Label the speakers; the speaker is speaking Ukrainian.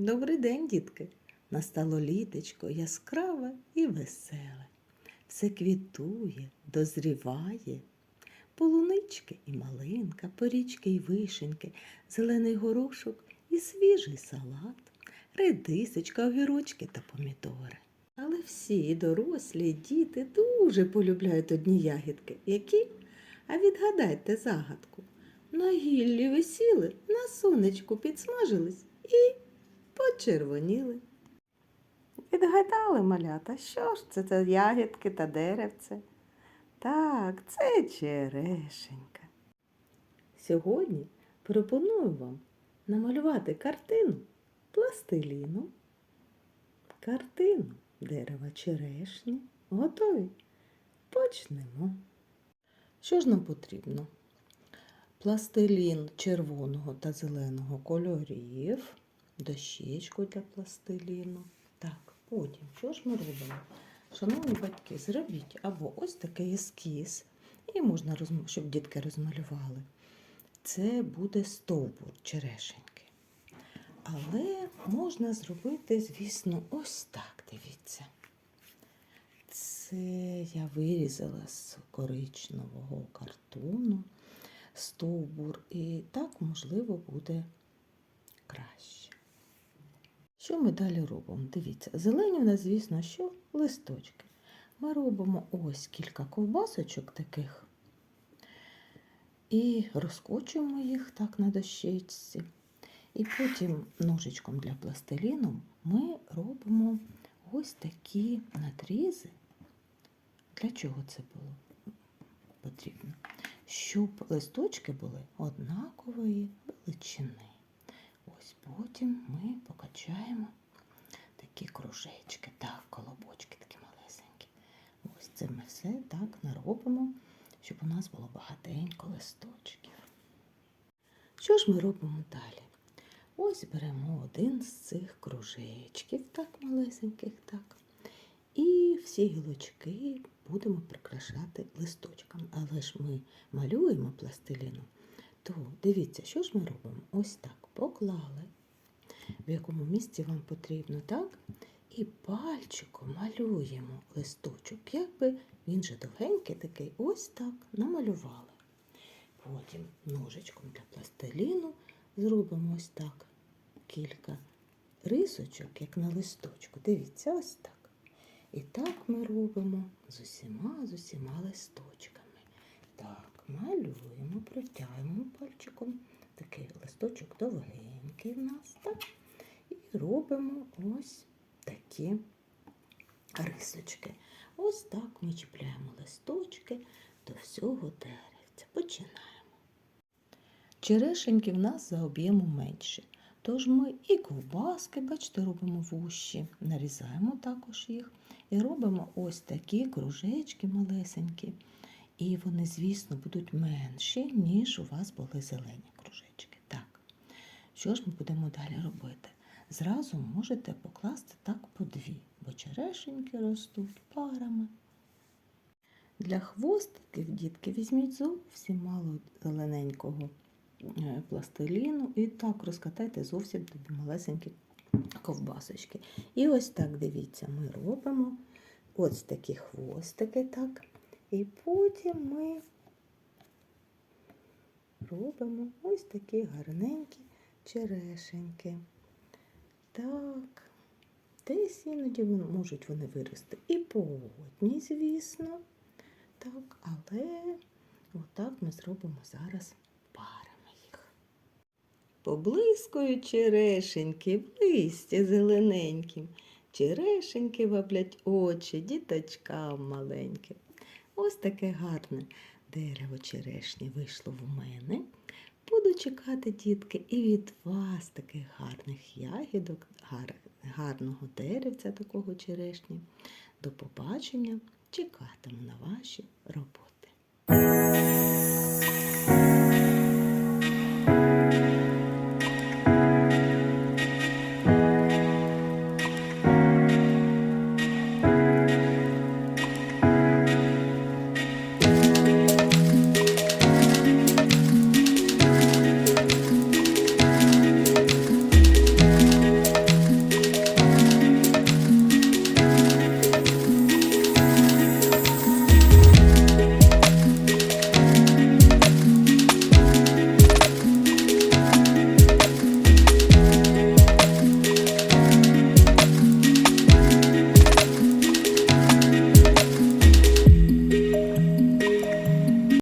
Speaker 1: Добрий день, дітки! Настало літечко яскраве і веселе. Все квітує, дозріває. Полунички і малинка, порічки і вишеньки, зелений горошок і свіжий салат, редисочка, огірочки та помідори. Але всі дорослі, діти дуже полюбляють одні ягідки. Які? А відгадайте загадку. На гіллі висіли, на сонечку підсмажились і почервоніли. Відгадали малята, що ж це за ягідки та деревце? Так, це черешенька. Сьогодні пропоную вам намалювати картину пластиліну, картину дерева черешні. Готові? Почнемо. Що ж нам потрібно? Пластилін червоного та зеленого кольорів, дощечку для пластиліну. Так, потім, що ж ми робимо? Шановні батьки, зробіть або ось такий ескіз, і можна, щоб дітки розмалювали. Це буде стовбур черешеньки. Але можна зробити, звісно, ось так, дивіться. Це я вирізала з коричневого картону стовбур, і так, можливо, буде краще. Що ми далі робимо? Дивіться, зелені в нас, звісно, що листочки. Ми робимо ось кілька ковбасочок таких і розкочуємо їх так на дощечці. І потім ножичком для пластиліну ми робимо ось такі надрізи. Для чого це було потрібно? Щоб листочки були однакової величини. Ось потім ми покачаємо такі кружечки, так, колобочки такі малесенькі. Ось це ми все так наробимо, щоб у нас було багатенько листочків. Що ж ми робимо далі? Ось беремо один з цих кружечків, так малесеньких, так. І всі гілочки будемо прикрашати листочками. Але ж ми малюємо пластиліном, то дивіться, що ж ми робимо? Ось так поклали, в якому місці вам потрібно, так? І пальчиком малюємо листочок, якби він же довгенький такий, ось так намалювали. Потім ножичком для пластиліну зробимо ось так кілька рисочок, як на листочку. Дивіться, ось так. І так ми робимо з усіма, з усіма листочками. Так, малюємо, протягуємо пальчиком. Такий листочок довгенький в нас, так? І робимо ось такі рисочки. Ось так ми чіпляємо листочки до всього деревця. Починаємо. Черешеньки в нас за об'ємом менші. Тож ми і ковбаски, бачите, робимо вущі, нарізаємо також їх і робимо ось такі кружечки малесенькі. І вони, звісно, будуть менші, ніж у вас були зелені кружечки. Так, що ж ми будемо далі робити? Зразу можете покласти так по дві, бо черешеньки ростуть парами. Для хвостиків, дітки, візьміть зовсім мало зелененького е, пластиліну і так розкатайте зовсім тобі малесенькі ковбасочки. І ось так, дивіться, ми робимо ось такі хвостики, так. І потім ми робимо ось такі гарненькі черешеньки. Так, десь іноді можуть вони вирости і по одній, звісно. Так, але отак ми зробимо зараз парами їх. Поблискують черешеньки в листі зелененьким. Черешеньки ваблять очі діточкам маленьким. Ось таке гарне дерево черешні вийшло в мене. Буду чекати, дітки, і від вас таких гарних ягідок, гар- гарного деревця такого черешні. До побачення. Чекатиму на ваші роботи.